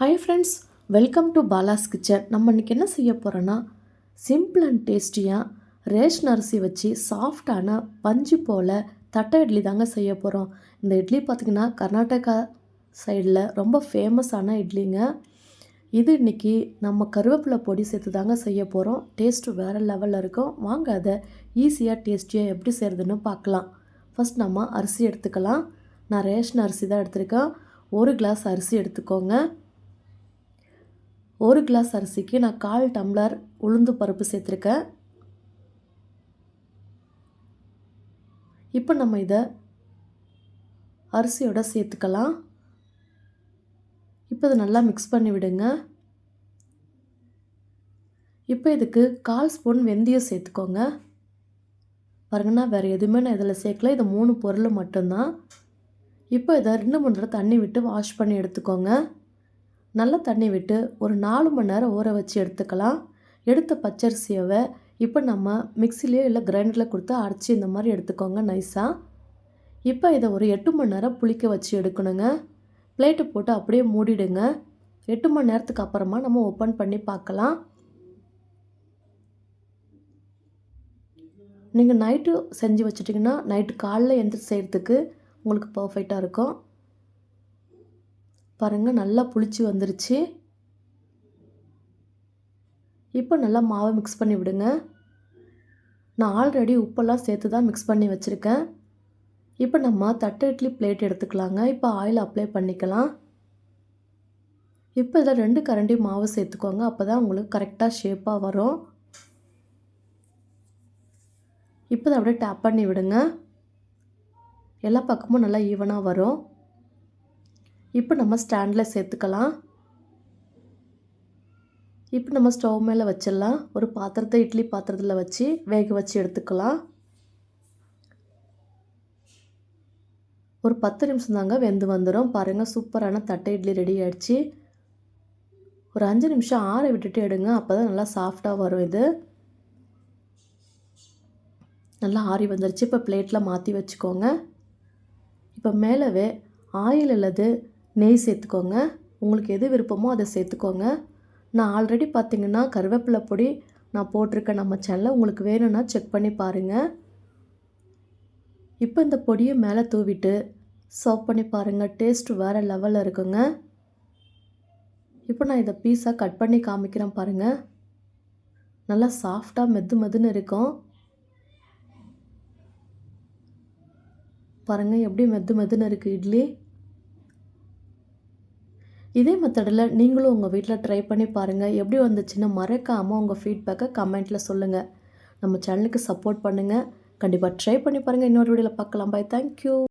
Hi friends welcome to Bala's kitchen நம்ம இன்றைக்கி என்ன செய்ய போகிறோன்னா சிம்பிள் அண்ட் டேஸ்டியாக ரேஷன் அரிசி வச்சு சாஃப்டான பஞ்சு போல் தட்டை இட்லி தாங்க செய்ய போகிறோம் இந்த இட்லி பார்த்திங்கன்னா கர்நாடகா சைடில் ரொம்ப ஃபேமஸான இட்லிங்க. இது இன்றைக்கி நம்ம கருவேப்பிலை பொடி சேர்த்து தாங்க செய்ய போகிறோம் டேஸ்ட்டு வேறு லெவலில் இருக்கும். வாங்க அதை ஈஸியாக டேஸ்டியாக எப்படி செய்கிறதுன்னு பார்க்கலாம். ஃபஸ்ட் நம்ம அரிசி எடுத்துக்கலாம். நான் ரேஷன் அரிசி தான் எடுத்திருக்கேன். ஒரு கிளாஸ் அரிசி எடுத்துக்கோங்க. ஒரு கிளாஸ் அரிசிக்கு நான் கால் டம்ளர் உளுந்து பருப்பு சேர்த்துருக்கேன். இப்போ நம்ம இதை அரிசியோட சேர்த்துக்கலாம். இப்போ இதை நல்லா மிக்ஸ் பண்ணி விடுங்க. இப்போ இதுக்கு கால் ஸ்பூன் வெந்தயம் சேர்த்துக்கோங்க. பாருங்கன்னா வேறு எதுவுமே நான் இதில் சேர்க்கல. இது மூணு பொருள் மட்டும்தான். இப்போ இதை ரெண்டு மூணு தடவை தண்ணி விட்டு வாஷ் பண்ணி எடுத்துக்கோங்க. நல்லா தண்ணி விட்டு ஒரு நாலு மணி நேரம் ஊற வச்சு எடுத்துக்கலாம். எடுத்த பச்சரிசியவை இப்போ நம்ம மிக்சிலேயோ இல்லை கிரைண்டரில் கொடுத்து அரைச்சி இந்த மாதிரி எடுத்துக்கோங்க நைஸாக இப்போ இதை ஒரு எட்டு மணி நேரம் புளிக்க வச்சு எடுக்கணுங்க. பிளேட்டு போட்டு அப்படியே மூடிடுங்க. எட்டு மணி நேரத்துக்கு அப்புறமா நம்ம ஓப்பன் பண்ணி பார்க்கலாம். நீங்கள் நைட்டு செஞ்சு வச்சிட்டிங்கன்னா நைட்டு காலைல எந்திரிச்சு செய்கிறதுக்கு உங்களுக்கு பர்ஃபெக்டாக இருக்கும். பாருங்கள் நல்லா புளிச்சு வந்துருச்சு. இப்போ நல்லா மாவை மிக்ஸ் பண்ணி விடுங்க. நான் ஆல்ரெடி உப்பெல்லாம் சேர்த்து தான் மிக்ஸ் பண்ணி வச்சுருக்கேன். இப்போ நம்ம தட்டை இட்லி பிளேட் எடுத்துக்கலாங்க. இப்போ ஆயில் அப்ளை பண்ணிக்கலாம். இப்போ இதில் ரெண்டு கரண்டி மாவு சேர்த்துக்கோங்க. அப்போ தான் உங்களுக்கு கரெக்டாக ஷேப்பாக வரும். இப்போ இதை அப்படியே டேப் பண்ணி விடுங்க. எல்லா பக்கமும் நல்லா ஈவனாக வரும். இப்போ நம்ம ஸ்டாண்டில் சேர்த்துக்கலாம். இப்போ நம்ம ஸ்டவ் மேலே வச்சிடலாம். ஒரு பாத்திரத்தை இட்லி பாத்திரத்தில் வச்சு வேக வச்சு எடுத்துக்கலாம். ஒரு பத்து நிமிஷம் தாங்க வெந்து வந்துடும் பாருங்கள் சூப்பரான தட்டை இட்லி ரெடி ஆகிடுச்சு ஒரு அஞ்சு நிமிஷம் ஆற விட்டுட்டு எடுங்க. அப்போ தான் நல்லா சாஃப்டாக வரும் இது. நல்லா ஆறி வந்துருச்சு. இப்போ பிளேட்டில் மாற்றி வச்சுக்கோங்க. இப்போ மேலவே ஆயில் அல்லது நெய் சேர்த்துக்கோங்க. உங்களுக்கு எது விருப்பமோ அதை சேர்த்துக்கோங்க. நான் ஆல்ரெடி பார்த்தீங்கன்னா கருவேப்பிலை பொடி நான் போட்டிருக்கேன் நம்ம சேனலில் உங்களுக்கு வேணும்னா செக் பண்ணி பாருங்கள் இப்போ இந்த பொடியை மேலே தூவிட்டு சர்வ் பண்ணி பாருங்கள் டேஸ்ட் வேறு லெவலில் இருக்குங்க. இப்போ நான் இதை பீஸாக கட் பண்ணி காமிக்கிறேன் பாருங்கள் நல்லா சாஃப்டாக மெது மெதுன்னு இருக்கும். பாருங்கள் எப்படி மெது மெதுன்னு இருக்குது இட்லி. இதே மெத்தடில் நீங்களும் உங்கள் வீட்டில் ட்ரை பண்ணி பாருங்கள். எப்படி வந்துச்சுன்னு மறக்காமல் உங்கள் ஃபீட்பேக்கை கமெண்ட்டில் சொல்லுங்கள். நம்ம சேனலுக்கு சப்போர்ட் பண்ணுங்கள். கண்டிப்பாக ட்ரை பண்ணி பாருங்கள். இன்னொரு வீடியோவில் பார்க்கலாம். Bye thank you